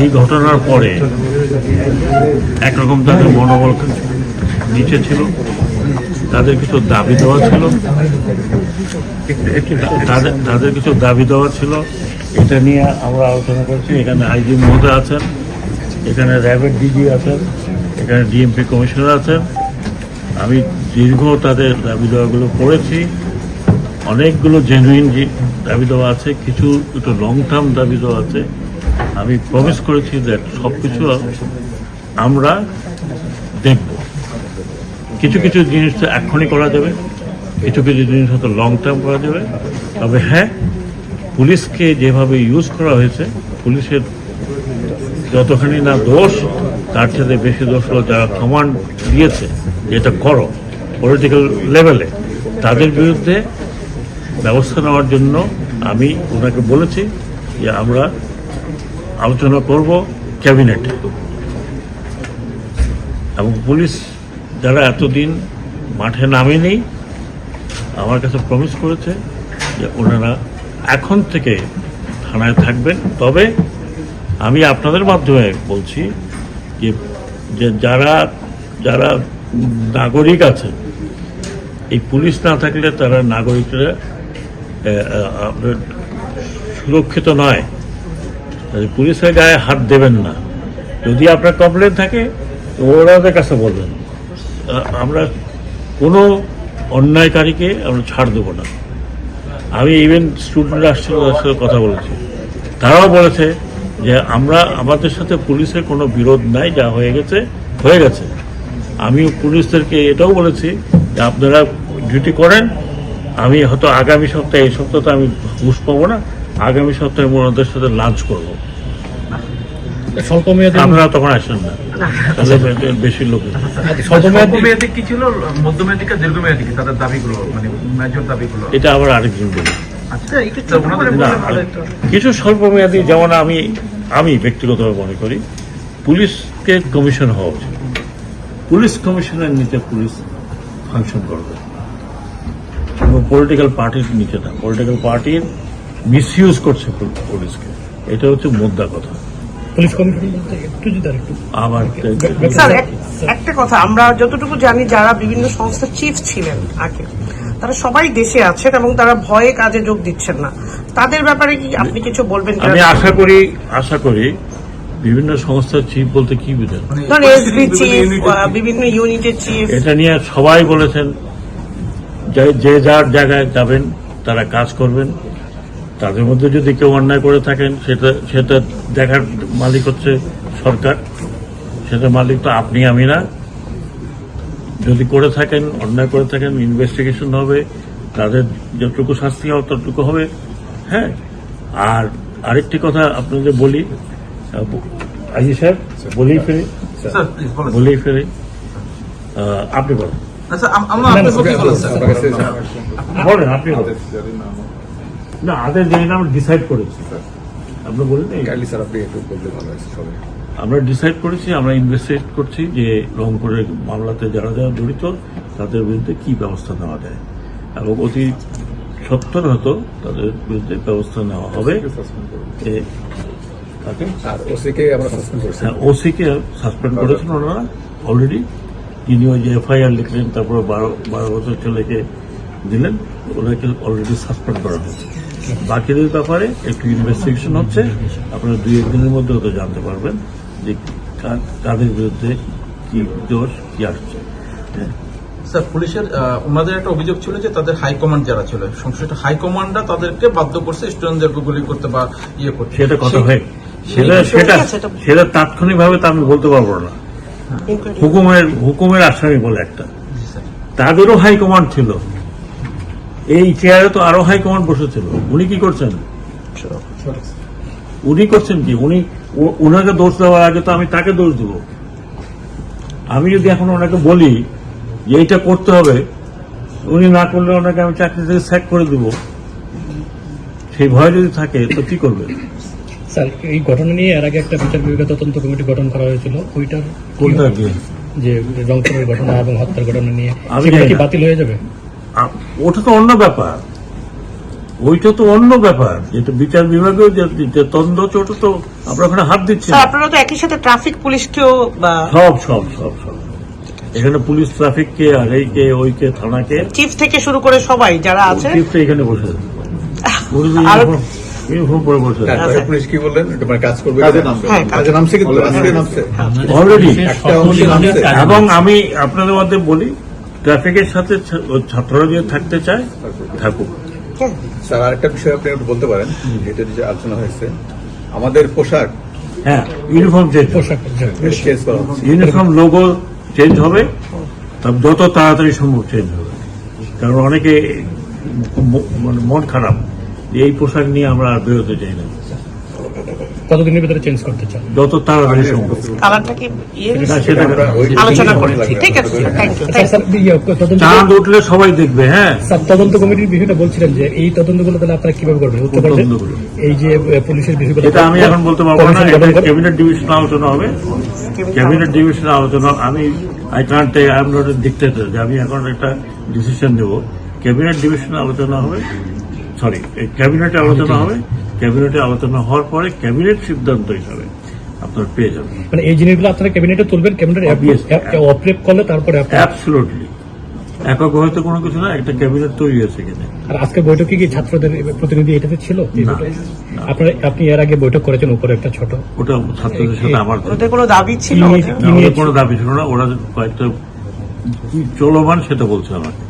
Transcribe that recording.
এই ঘটনার পরে একরকম তাদের মনোবল নিচে ছিল, তাদের কিছু দাবি দেওয়া ছিল তাদের কিছু দাবি দেওয়া ছিল, এটা নিয়ে আমরা আলোচনা করছি। এখানে আইজি মহোদয় আছেন, এখানে র্যাবের ডিজি আছেন, এখানে ডিএমপি কমিশনার আছেন। আমি দীর্ঘ তাদের দাবি দেওয়াগুলো পড়েছি। অনেকগুলো জেনুইন দাবি দেওয়া আছে, কিছু একটু লং টার্ম দাবি দেওয়া আছে। আমি প্রমিস করেছি যে সব কিছু আমরা দেখব। কিছু কিছু জিনিস তো এক্ষুনি করা যাবে, কিছু কিছু জিনিস হয়তো লং টার্ম করা যাবে। তবে হ্যাঁ পুলিশকে যেভাবে ইউজ করা হয়েছে, পুলিশের যতখানি না দোষ, তার সাথে বেশি দোষ হলো যারা কমান্ড দিয়েছে যে এটা করো পলিটিক্যাল লেভেলে তাদের বিরুদ্ধে ব্যবস্থা নেওয়ার জন্য আমি ওনাকে বলেছি যে আমরা আলোচনা করব ক্যাবিনেটে। এবং পুলিশ যারা এতদিন মাঠে নামেনি, আমার কাছে প্রমিস করেছে যে ওনারা এখন থেকে থানায় থাকবেন। তবে আমি আপনাদের মাধ্যমে বলছি যে যারা যারা নাগরিক আছে, এই পুলিশ না থাকলে তারা নাগরিকরা সুরক্ষিত নয়। পুলিশের গায়ে হাত দেবেন না। যদি আপনার কমপ্লেন থাকে ওনাদের কাছে বলবেন। আমরা কোনো অন্যায়কারীকে আমরা ছাড় দেবো না। আমি ইভেন স্টুডেন্ট আসছিল সাথে কথা বলেছি। তারাও বলেছে যে আমরা, আমাদের সাথে পুলিশের কোনো বিরোধ নাই, যা হয়ে গেছে হয়ে গেছে। আমি পুলিশদেরকে এটাও বলেছি যে আপনারা ডিউটি করেন। আমি হয়তো আগামী সপ্তাহে, এই সপ্তাহে তো আমি ঘুষ পাবো না। আগামী সপ্তাহে আমি ওনাদের সাথে লাঞ্চ করব। স্বল্প আপনারা তখন আসেন না। বেশি লোক স্বল্পমেয়াদী কি ছিল? মধ্যমেয়াদী কি দীর্ঘমেয়াদী কি? তাদের দাবিগুলো মানে মেজর দাবিগুলো। এটা আবার আরেকজন বলি। আচ্ছা কিছু যেমন আমি আমি ব্যক্তিগতভাবে মনে করি পুলিশকে কমিশন হওয়া উচিত। পুলিশ কমিশনের নিচে পুলিশ ফাংশন করবে। এবং পলিটিক্যাল পার্টির নিচে না। পলিটিক্যাল পার্টির মিসইউজ করছে পুলিশকে। এটা হচ্ছে মুদ্রা কথা। পুলিশ কমিশন বলতে একটু যদি আর একটু। আমার স্যার একটা কথা আমরা যতটুকু জানি যারা বিভিন্ন সংস্থার চিফ ছিলেন আগে তারা সবাই দেশে আছেন এবং তারা ভয়ে কাজে যোগ দিচ্ছেন না। তাদের ব্যাপারে কি আপনি কিছু বলবেন? আমি আশা করি আশা করি বিভিন্ন সংস্থার চিফ বলতে কি বুঝেন? এসবি চিফ বিভিন্ন ইউনিটের চিফ এটা নিয়ে সবাই বলেছেন যে যে যার জায়গায় যাবেন তারা কাজ করবেন। তাদের মধ্যে যদি কেউ অন্যায় করে থাকেন সেটা সেটা দেখার মালিক হচ্ছে সরকার। সেটা মালিক তো আপনি আমি না। যদি করে থাকেন অন্যায় করে থাকেন ইনভেস্টিগেশন হবে তাদের যতটুকু শাস্তি হবে ততটুকু হবে হ্যাঁ। আর আরেকটি কথা আপনাদের বলি আজি স্যার বলেই ফেরে বলেই ফেরি আপনি বলেন। আচ্ছা আমরা আপনার পক্ষে বলুন স্যার বলেন আপনি বলেন। না আদের জানি না আমরা ডিসাইড করেছি আপনি এই, কাইন্ডলি স্যার আপনি একটু বললে ভালো আছে সবাই আমরা ডিসাইড করেছি আমরা ইনভেস্টিগেট করছি যে রংপুরের মামলাতে যারা যারা জড়িত তাদের বিরুদ্ধে কি ব্যবস্থা নেওয়া যায়। এবং অতি সত্তর হতো তাদের বিরুদ্ধে ব্যবস্থা নেওয়া হবে। ওসিকে সাসপেন্ড ওসিকে সাসপেন্ড করেছেন ওনারা অলরেডি যিনি ওই যে এফআইআর লিখলেন তারপরে বারো বারো বছর ছেলেকে দিলেন ওনাকে অলরেডি সাসপেন্ড করা হয়েছে। বাকিদের ব্যাপারে একটু ইনভেস্টিগেশন হচ্ছে। আপনারা দুই একদিনের মধ্যে হয়তো জানতে পারবেন যে কাদের বিরুদ্ধে কি দোষ কি আসছে। হ্যাঁ। স্যার পুলিশের ওনাদের একটা অভিযোগ ছিল যে তাদের হাইকমান্ড যারা ছিল সংশ্লিষ্ট হাইকমান্ডরা তাদেরকে বাধ্য করছে স্টুডেন্টদেরকে গুলি করতে বা ইয়ে করতে। সেটা কথা হয়। সেটা সেটা সেটা তাৎক্ষণিকভাবে তো আমি বলতে পারব না। হুকুমের হুকুমের আসামি বলে একটা। তাদেরও হাইকমান্ড ছিল। এই চেয়ারে তো আরও হাইকমান্ড বসেছিল। উনি কি করছেন? উনি করছেন কি? উনি ওনাকে দোষ দেওয়ার আগে তো আমি তাকে দোষ দেব। আমি যদি এখন ওনাকে বলি যে এইটা করতে হবে উনি না করলে ওনাকে আমি চাকরি থেকে স্যাক করে দেব। সেই ভয় যদি থাকে তো কি করবে? স্যার এই ঘটনা নিয়ে এর আগে একটা বিচার বিভাগীয় তদন্ত কমিটি গঠন করা হয়েছিল। ওইটার কোনটা যে রংপুরের ঘটনা এবং হত্যার ঘটনা নিয়ে আমি কি বাতিল হয়ে যাবে? ওটা তো অন্য ব্যাপার। ওইটা তো অন্য ব্যাপার। যেটা বিচার বিভাগেও যে তন্দ ওটা তো আমরা ওখানে হাত দিচ্ছি আপনারা তো একই সাথে ট্রাফিক পুলিশকেও সব সব সব সব। এখানে পুলিশ ট্রাফিক কে আর এই কে ওই কে থানা কে? চিফ থেকে শুরু করে সবাই যারা আছে। চিফটা এখানে বসে আছে। ইউনিফর্ম ইউনিফর্ম পরে বসে পুলিশ কি বললেন? এটা মানে কাজ করবে কাজে নামবে। হ্যাঁ, কাজে নামছে কিন্তু? অলরেডি একটা অংশ নামছে। এবং আমি আপনাদের মধ্যে বলি ট্রাফিকের সাথে ছাত্ররা যদি থাকতে চায় থাকুক। হ্যাঁ। স্যার আরেকটা বিষয় আপনি একটু বলতে পারেন এটা যে আলোচনা হয়েছে। আমাদের পোশাক। হ্যাঁ ইউনিফর্ম চেঞ্জ পোশাক চেঞ্জ করা ইউনিফর্ম লোগো চেঞ্জ হবে। তবে যত তাড়াতাড়ি সম্ভব চেঞ্জ হবে। কারণ অনেকে মানে মন খারাপ। যে এই পোশাক নিয়ে আমরা আর বেরোতে চাই না। কতদিনের ভিতরে চেঞ্জ করতে চান? যত তাড়াতাড়ি সম্ভব। কালারটা কি? ইয়ে আলোচনা করেছি। ঠিক আছে চাঁদ উঠলে সবাই দেখবে হ্যাঁ। স্যার তদন্ত কমিটির বিষয়টা বলছিলেন যে এই তদন্তগুলো তাহলে আপনারা কীভাবে করবেন? তদন্তগুলো? এই যে পুলিশের বিষয়গুলো এটা আমি এখন বলতে পারব না এটা ক্যাবিনেট ডিভিশন আলোচনা হবে। ক্যাবিনেট ডিভিশন আলোচনা আমি I can't I am not dictator যে আমি এখন একটা ডিসিশন নেব ক্যাবিনেট ডিভিশন আলোচনা হবে সরি ক্যাবিনেটে আলোচনা হবে ক্যাবিনেটে আলোচনা হওয়ার পরে ক্যাবিনেট সিদ্ধান্ত হিসাবে আপনার পেয়ে যাবেন। মানে এই জিনিসগুলো আপনারা ক্যাবিনেটে তুলবেন ক্যাবিনেট. অপ্রেপ করলে তারপরে অ্যাবসলুটলি একক হয়তো কোনো কিছু না একটা ক্যাবিনেট তৈরি হয়েছে এখানে আর আজকে বৈঠকে কি ছাত্রদের প্রতিনিধি এটাতে ছিল। আপনারা আপনি এর আগে বৈঠক করেছেন উপরে একটা ছোট। ওটা ছাত্রদের সাথে আমার ওদের কোনো দাবি ছিল? কোনো দাবি ছিল না। ওরা কয়েকটা কি চলমান সেটা বলছে আমাকে।